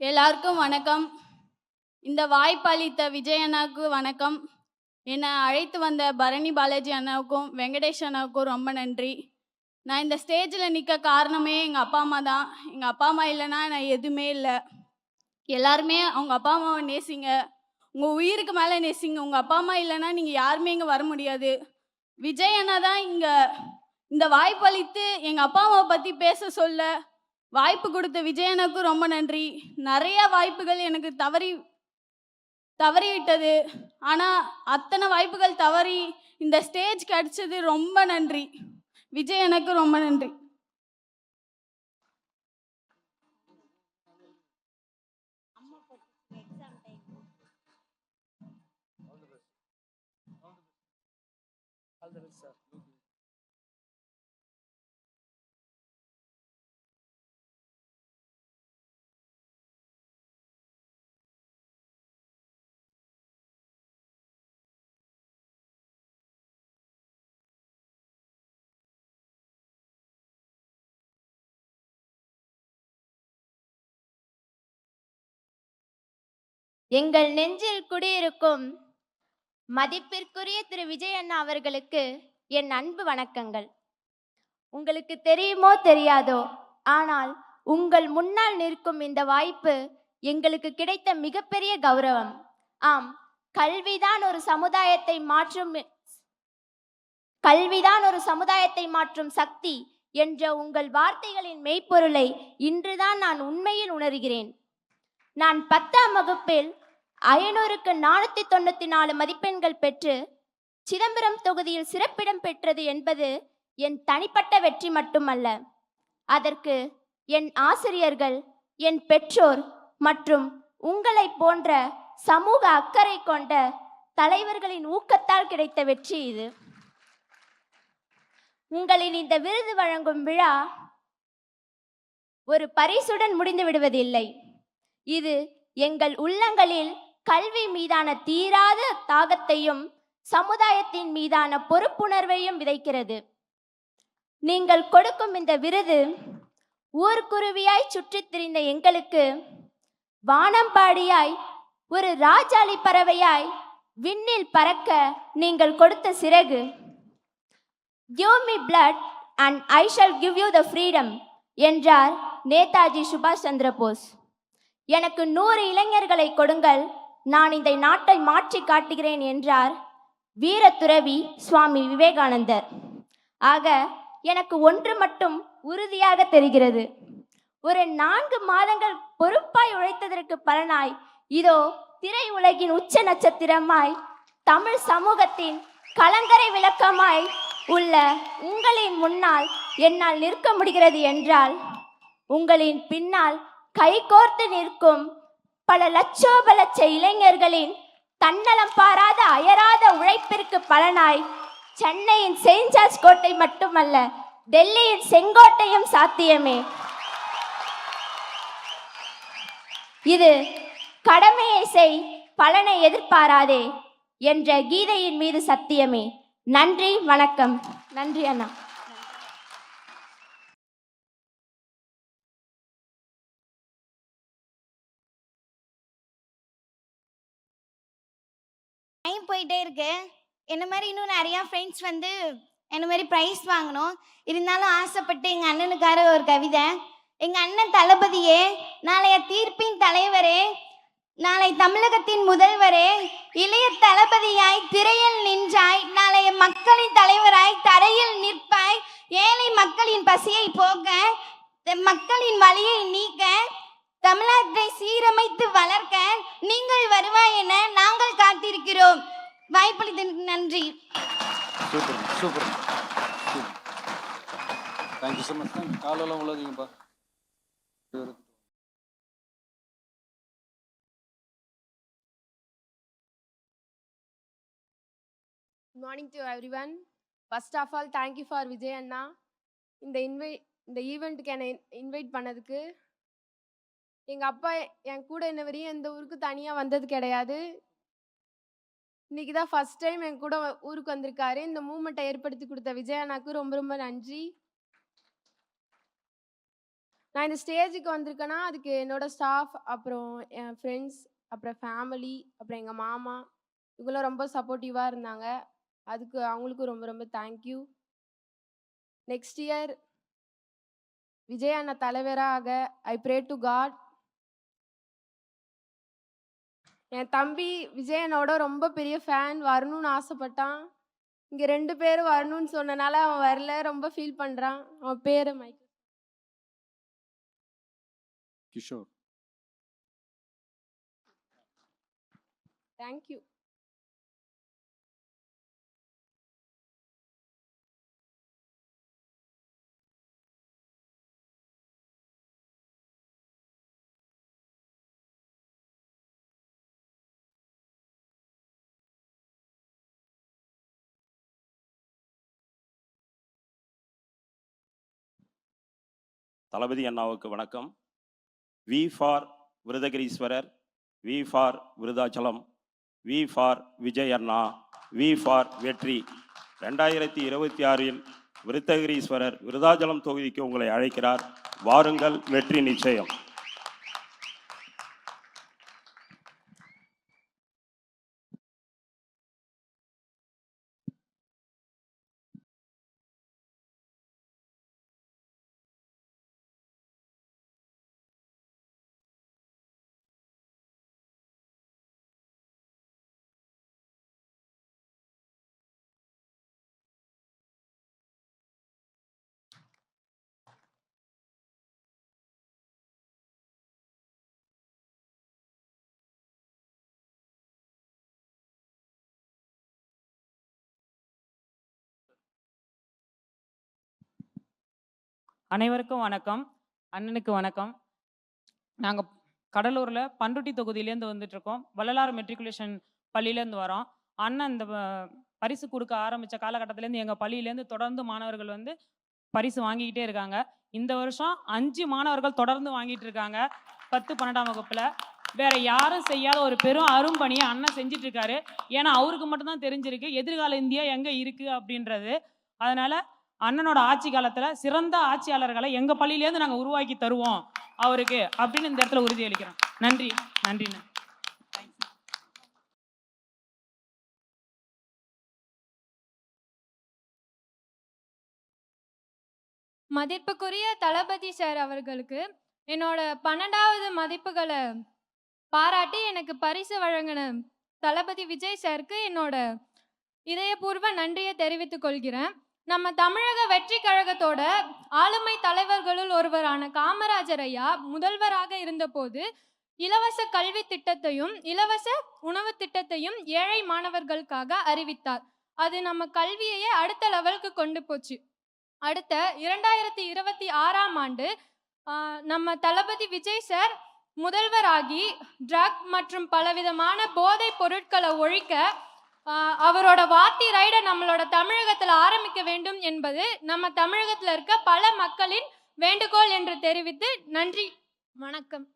எல்லாருக்கும் வணக்கம். இந்த வாய்ப்பளித்த விஜய் அண்ணாவுக்கு வணக்கம். என்னை அழைத்து வந்த பரணி பாலாஜி அண்ணாவுக்கும் வெங்கடேஷ் அண்ணாவுக்கும் ரொம்ப நன்றி. நான் இந்த ஸ்டேஜில் நிற்க காரணமே எங்கள் அப்பா அம்மா தான். எங்கள் அப்பா அம்மா இல்லைன்னா நான் எதுவுமே இல்லை. எல்லாருமே அவங்க அப்பா அம்மாவை நேசிங்க. உங்கள் உயிருக்கு மேலே நேசிங்க. உங்கள் அப்பா அம்மா இல்லைன்னா நீங்கள் யாருமே இங்கே வர முடியாது. விஜய் அண்ணா தான் இங்கே. இந்த வாய்ப்பளித்து எங்கள் அப்பா அம்மாவை பற்றி பேச சொல்ல வாய்ப்பு கொடுத்த விஜயனுக்கும் ரொம்ப நன்றி. நிறைய வாய்ப்புகள் எனக்கு தவறி தவறிவிட்டது. ஆனால் அத்தனை வாய்ப்புகள் தவறி இந்த ஸ்டேஜ் கிடைச்சது ரொம்ப நன்றி. விஜய் எனக்கு ரொம்ப நன்றி. எங்கள் நெஞ்சில் குடியிருக்கும் மதிப்பிற்குரிய திரு விஜய் அண்ணா அவர்களுக்கு என் அன்பு வணக்கங்கள். உங்களுக்கு தெரியுமோ தெரியாதோ ஆனால் உங்கள் முன்னால் நிற்கும் இந்த வாய்ப்பு எங்களுக்கு கிடைத்த மிகப்பெரிய கௌரவம். ஆம் கல்விதான் ஒரு சமுதாயத்தை மாற்றும் கல்விதான் ஒரு சமுதாயத்தை மாற்றும் சக்தி என்ற உங்கள் வார்த்தைகளின் மெய்ப்பொருளை இன்றுதான் நான் உண்மையில் உணர்கிறேன். நான் பத்தாம் வகுப்பில் ஐநூறுக்கு நானூற்றி தொண்ணூற்றி நாலு மதிப்பெண்கள் பெற்று சிதம்பரம் தொகுதியில் சிறப்பிடம் பெற்றது என்பது என் தனிப்பட்ட வெற்றி மட்டுமல்ல. அதற்கு என் ஆசிரியர்கள் என் பெற்றோர் மற்றும் உங்களைப் போன்ற சமூக அக்கறை கொண்ட தலைவர்களின் ஊக்கத்தால் கிடைத்த வெற்றி இது. உங்களின் இந்த விருது வழங்கும் விழா ஒரு பரிசுடன் முடிந்து விடுவதில்லை. இது எங்கள் உள்ளங்களில் கல்வி மீதான தீராத தாகத்தையும் சமுதாயத்தின் மீதான பொறுப்புணர்வையும் விதைக்கிறது. நீங்கள் கொடுக்கும் இந்த விருது ஊர்க்குருவியாய் சுற்றித் திரிந்த எங்களுக்கு வானம்பாடியாய் ஒரு ராஜாளி பறவையாய் விண்ணில் பறக்க நீங்கள் கொடுத்த சிறகு. Give me blood and I shall give you the freedom என்றார் நேதாஜி சுபாஷ் சந்திர போஸ் எனக்கு நூறு இளைஞர்களை கொடுங்கள். நான் இந்த நாட்டை மாற்றி காட்டுகிறேன் என்றார் வீரத்துறவி சுவாமி விவேகானந்தர். ஆக எனக்கு ஒன்று மட்டும் உறுதியாக தெரிகிறது. ஒரு நான்கு மாதங்கள் பொறுப்பாய் உழைத்ததற்கு பலனாய் இதோ திரை உலகின் உச்ச நட்சத்திரமாய் தமிழ் சமூகத்தின் கலங்கரை விளக்கமாய் உள்ள உங்களின் முன்னால் என்னால் நிற்க முடிகிறது என்றால் உங்களின் பின்னால் கைகோர்த்து நிற்கும் பல லட்சோப லட்ச இளைஞர்களின் தன்னலம் பாராத அயராத உழைப்பிற்கு பலனாய் சென்னையின் செயின்ட் ஜார்ஜ் கோட்டை மட்டுமல்ல டெல்லியின் செங்கோட்டையும் சாத்தியமே. இது கடமையை செய் பலனை எதிர்பாராதே என்ற கீதையின் மீது சத்தியமே. நன்றி வணக்கம். நன்றி அண்ணா. டைம் போயிட்டே இருக்கு. என்ன மாதிரி இன்னும் நிறையா ஃப்ரெண்ட்ஸ் வந்து என்ன மாதிரி ப்ரைஸ் வாங்கணும். இருந்தாலும் ஆசைப்பட்டு எங்கள் அண்ணனுக்கார ஒரு கவிதை எங்கள் அண்ணன் தளபதியே நாளைய தீர்ப்பின் தலைவரே நாளை தமிழகத்தின் முதல்வரே இளைய தளபதியாய் திரையில் நின்றாய் நாளைய மக்களின் தலைவராய் தரையில் நிற்பாய் ஏழை மக்களின் பசியை போக்க மக்களின் வழியை நீக்க தமிழ்நாட்டை சீரமைத்து வளர்க்க நீங்கள் வருவாய் என நாங்கள் காத்திருக்கிறோம். வாய்ப்பளித்ததற்கு நன்றி. Super super. Thank you so much thank காலெல்லாம் உள்ளாதீங்கப்பா Good morning to everyone. First of all, thank you for Vijay அண்ணா இந்த இன்வை இந்த ஈவெண்ட்டுக்கு என்னை இன்வைட் பண்ணதுக்கு எங்கள் அப்பா என் கூட இன்ன வரையும் எந்த ஊருக்கு தனியாக வந்தது கிடையாது. இன்னைக்கு தான் ஃபர்ஸ்ட் டைம் என் கூட ஊருக்கு வந்திருக்காரு. இந்த மூமெண்ட்டை ஏற்படுத்தி கொடுத்த விஜய் அண்ணாக்கு ரொம்ப ரொம்ப நன்றி. நான் இந்த ஸ்டேஜுக்கு வந்திருக்கேன்னா அதுக்கு என்னோட ஸ்டாஃப் அப்புறம் என் ஃப்ரெண்ட்ஸ் அப்புறம் ஃபேமிலி அப்புறம் எங்கள் மாமா இவங்களாம் ரொம்ப சப்போர்ட்டிவாக இருந்தாங்க. அதுக்கு அவங்களுக்கும் ரொம்ப ரொம்ப thank you next year Vijay அண்ணா தலைவராக ஐ ப்ரே டு காட் என் தம்பி விஜய் அண்ணாவோட ரொம்ப பெரிய ஃபேன் வரணும்னு ஆசைப்பட்டான். இங்கே ரெண்டு பேரும் வரணும்னு சொன்னனால அவன் வரல. ரொம்ப ஃபீல் பண்ணுறான் அவன் பேர் மைக் கிஷோர். தேங்க்யூ தளபதி அண்ணாவுக்கு வணக்கம். V for Virudhagiriswarar V for Virudhachalam V for Vijay Anna V for வெற்றி. ரெண்டாயிரத்தி இருபத்தி ஆறில் விருத்தகிரீஸ்வரர் விருதாச்சலம் தொகுதிக்கு உங்களை அழைக்கிறார். வாருங்கள் வெற்றி நிச்சயம். அனைவருக்கும் வணக்கம். அண்ணனுக்கு வணக்கம். நாங்கள் கடலூரில் பண்ருட்டி தொகுதியிலேருந்து வந்துட்டுருக்கோம் வள்ளலார் மெட்ரிகுலேஷன் பள்ளியிலேருந்து வரோம். அண்ணன் இந்த பரிசு கொடுக்க ஆரம்பித்த காலகட்டத்திலேருந்து எங்கள் பள்ளியிலேருந்து தொடர்ந்து மாணவர்கள் வந்து பரிசு வாங்கிக்கிட்டே இருக்காங்க. இந்த வருஷம் அஞ்சு மாணவர்கள் தொடர்ந்து வாங்கிட்டு இருக்காங்க பத்து பன்னெண்டாம் வகுப்பில். வேற யாரும் செய்யாத ஒரு பெரும் அரும்பணியை அண்ணன் செஞ்சிட்டு இருக்காரு ஏன்னா அவருக்கு மட்டும்தான் தெரிஞ்சிருக்கு. எதிர்கால இந்தியா எங்கே இருக்குது அப்படின்றது. அதனால அண்ணனோட ஆட்சி காலத்துல சிறந்த ஆட்சியாளர்களை எங்க பள்ளியிலேருந்து நாங்க உருவாக்கி தருவோம் அவருக்கு அப்படின்னு இந்த இடத்துல உறுதி அளிக்கிறோம் நன்றி நன்றிண்ணே. மதிப்புக்குரிய தளபதி சார் அவர்களுக்கு என்னோட பன்னெண்டாவது மதிப்புகளை பாராட்டி எனக்கு பரிசு வழங்கின தளபதி விஜய் சாருக்கு என்னோட இதயபூர்வ நன்றியை தெரிவித்துக் கொள்கிறேன். நம்ம தமிழக வெற்றி கழகத்தோட ஆளுமை தலைவர்களுள் ஒருவரான காமராஜர் ஐயா முதல்வராக இருந்தபோது இலவச கல்வி திட்டத்தையும் இலவச உணவு திட்டத்தையும் ஏழை மாணவர்களுக்காக அறிவித்தார். அது நம்ம கல்வியையே அடுத்த லெவலுக்கு கொண்டு போச்சு. அடுத்த இரண்டாயிரத்தி இருபத்தி ஆறாம் ஆண்டு நம்ம தளபதி விஜய் சார் முதல்வராகி ட்ரக் மற்றும் பலவிதமான போதைப் பொருட்களை ஒழிக்க அவரோட வாத்தி ரைடை நம்மளோட தமிழகத்தில் ஆரம்பிக்க வேண்டும் என்பது நம்ம தமிழகத்தில் இருக்க பல மக்களின் வேண்டுகோள் என்று தெரிவித்து நன்றி. வணக்கம்.